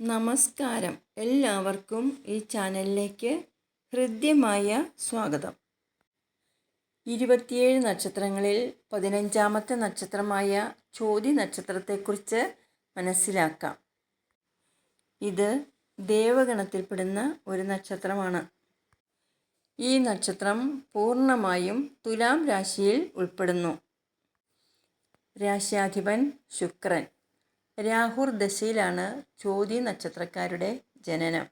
നമസ്കാരം. എല്ലാവർക്കും ഈ ചാനലിലേക്ക് ഹൃദ്യമായ സ്വാഗതം. ഇരുപത്തിയേഴ് നക്ഷത്രങ്ങളിൽ പതിനഞ്ചാമത്തെ നക്ഷത്രമായ ചോതി നക്ഷത്രത്തെക്കുറിച്ച് മനസ്സിലാക്കാം. ഇത് ദേവഗണത്തിൽപ്പെടുന്ന ഒരു നക്ഷത്രമാണ്. ഈ നക്ഷത്രം പൂർണമായും തുലാം രാശിയിൽ ഉൾപ്പെടുന്നു. രാശ്യാധിപൻ ശുക്രൻ. രാഹുർ ദശയിലാണ് ചോതി നക്ഷത്രക്കാരുടെ ജനനം.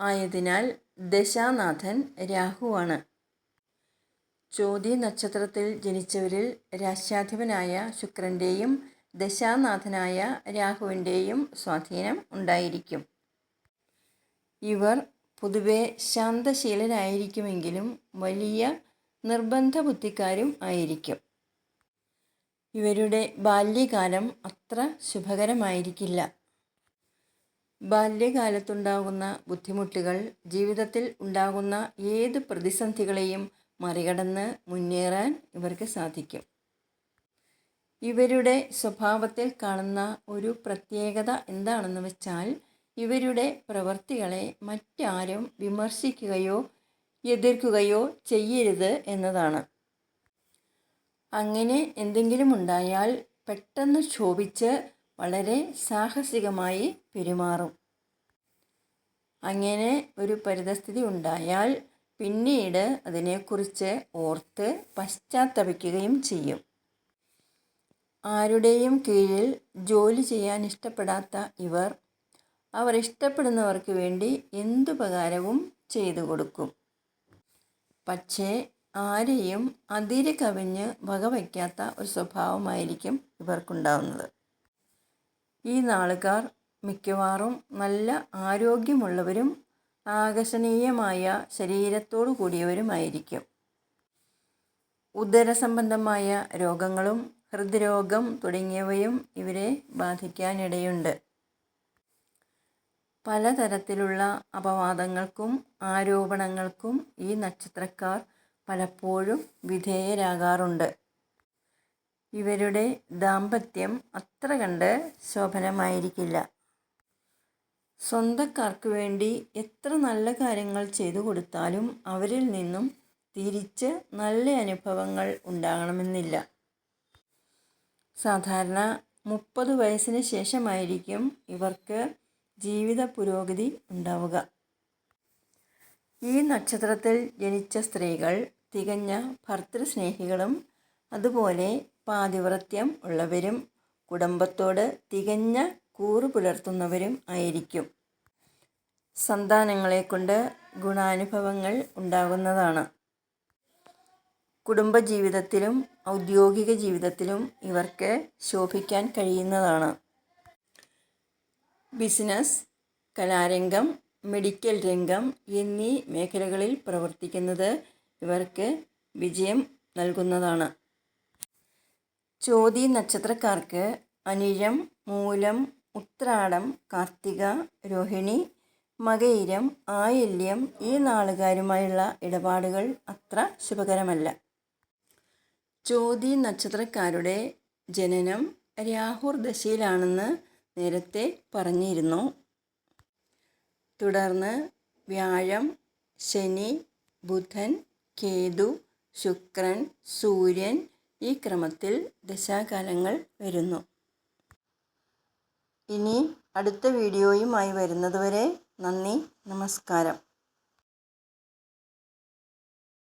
ആയതിനാൽ ദശാനാഥൻ രാഹുവാണ്. ചോതി നക്ഷത്രത്തിൽ ജനിച്ചവരിൽ രാശ്യാധിപനായ ശുക്രന്റെയും ദശാനാഥനായ രാഹുവിന്റെയും സ്വാധീനം ഉണ്ടായിരിക്കും. ഇവർ പൊതുവെ ശാന്തശീലരായിരിക്കുമെങ്കിലും വലിയ നിർബന്ധ ബുദ്ധിക്കാരും ആയിരിക്കും. ഇവരുടെ ബാല്യകാലം അത്ര ശുഭകരമായിരിക്കില്ല. ബാല്യകാലത്തുണ്ടാകുന്ന ബുദ്ധിമുട്ടുകൾ ജീവിതത്തിൽ ഉണ്ടാകുന്ന ഏത് പ്രതിസന്ധികളെയും മറികടന്ന് മുന്നേറാൻ ഇവർക്ക് സാധിക്കും. ഇവരുടെ സ്വഭാവത്തിൽ കാണുന്ന ഒരു പ്രത്യേകത എന്താണെന്ന് വെച്ചാൽ ഇവരുടെ പ്രവൃത്തികളെ മറ്റാരും വിമർശിക്കുകയോ എതിർക്കുകയോ ചെയ്യരുത് എന്നതാണ്. അങ്ങനെ എന്തെങ്കിലും ഉണ്ടായാൽ പെട്ടെന്ന് ക്ഷോഭിച്ച് വളരെ സാഹസികമായി പെരുമാറും. അങ്ങനെ ഒരു പരിതസ്ഥിതി ഉണ്ടായാൽ പിന്നീട് അതിനെക്കുറിച്ച് ഓർത്ത് പശ്ചാത്തപിക്കുകയും ചെയ്യും. ആരുടെയും കീഴിൽ ജോലി ചെയ്യാൻ ഇഷ്ടപ്പെടാത്ത ഇവർ അവർ ഇഷ്ടപ്പെടുന്നവർക്ക് വേണ്ടി എന്തുപകാരവും ചെയ്തു കൊടുക്കും. പക്ഷേ ആരെയും അതിര് കവിഞ്ഞ് വകവയ്ക്കാത്ത ഒരു സ്വഭാവമായിരിക്കും ഇവർക്കുണ്ടാവുന്നത്. ഈ നാളുകാർ മിക്കവാറും നല്ല ആരോഗ്യമുള്ളവരും ആകർഷണീയമായ ശരീരത്തോടു കൂടിയവരുമായിരിക്കും. ഉദരസംബന്ധമായ രോഗങ്ങളും ഹൃദ്രോഗം തുടങ്ങിയവയും ഇവരെ ബാധിക്കാനിടയുണ്ട്. പലതരത്തിലുള്ള അപവാദങ്ങൾക്കും ആരോപണങ്ങൾക്കും ഈ നക്ഷത്രക്കാർ പലപ്പോഴും വിധേയരാകാറുണ്ട്. ഇവരുടെ ദാമ്പത്യം അത്ര കണ്ട് ശോഭനമായിരിക്കില്ല. സ്വന്തക്കാർക്ക് വേണ്ടി എത്ര നല്ല കാര്യങ്ങൾ ചെയ്തു കൊടുത്താലും അവരിൽ നിന്നും തിരിച്ച് നല്ല അനുഭവങ്ങൾ ഉണ്ടാകണമെന്നില്ല. സാധാരണ മുപ്പത് വയസ്സിന് ശേഷമായിരിക്കും ഇവർക്ക് ജീവിത പുരോഗതി ഉണ്ടാവുക. ഈ നക്ഷത്രത്തിൽ ജനിച്ച സ്ത്രീകൾ തികഞ്ഞ ഭർത്തൃസ്നേഹികളും അതുപോലെ പാതിവ്രത്യം ഉള്ളവരും കുടുംബത്തോട് തികഞ്ഞ കൂറു പുലർത്തുന്നവരും ആയിരിക്കും. സന്താനങ്ങളെ കൊണ്ട് ഗുണാനുഭവങ്ങൾ ഉണ്ടാകുന്നതാണ്. കുടുംബജീവിതത്തിലും ഔദ്യോഗിക ജീവിതത്തിലും ഇവർക്ക് ശോഭിക്കാൻ കഴിയുന്നതാണ്. ബിസിനസ് കലാരംഗം മെഡിക്കൽ രംഗം എന്നീ മേഖലകളിൽ പ്രവർത്തിക്കുന്നത് ഇവർക്ക് വിജയം നൽകുന്നതാണ്. ചോതി നക്ഷത്രക്കാർക്ക് അനിഴം മൂലം ഉത്രാടം കാർത്തിക രോഹിണി മകയിരം ആയില്യം ഈ നാളുകാരുമായുള്ള ഇടപാടുകൾ അത്ര ശുഭകരമല്ല. ചോതി നക്ഷത്രക്കാരുടെ ജനനം രാഹുർ ദശയിലാണെന്ന് നേരത്തെ പറഞ്ഞിരുന്നു. തുടർന്ന് വ്യാഴം ശനി ബുധൻ കേതു ശുക്രൻ സൂര്യൻ ഈ ക്രമത്തിൽ ദശാകാലങ്ങൾ വരുന്നു. ഇനി അടുത്ത വീഡിയോയുമായി വരുന്നതുവരെ നന്ദി നമസ്കാരം.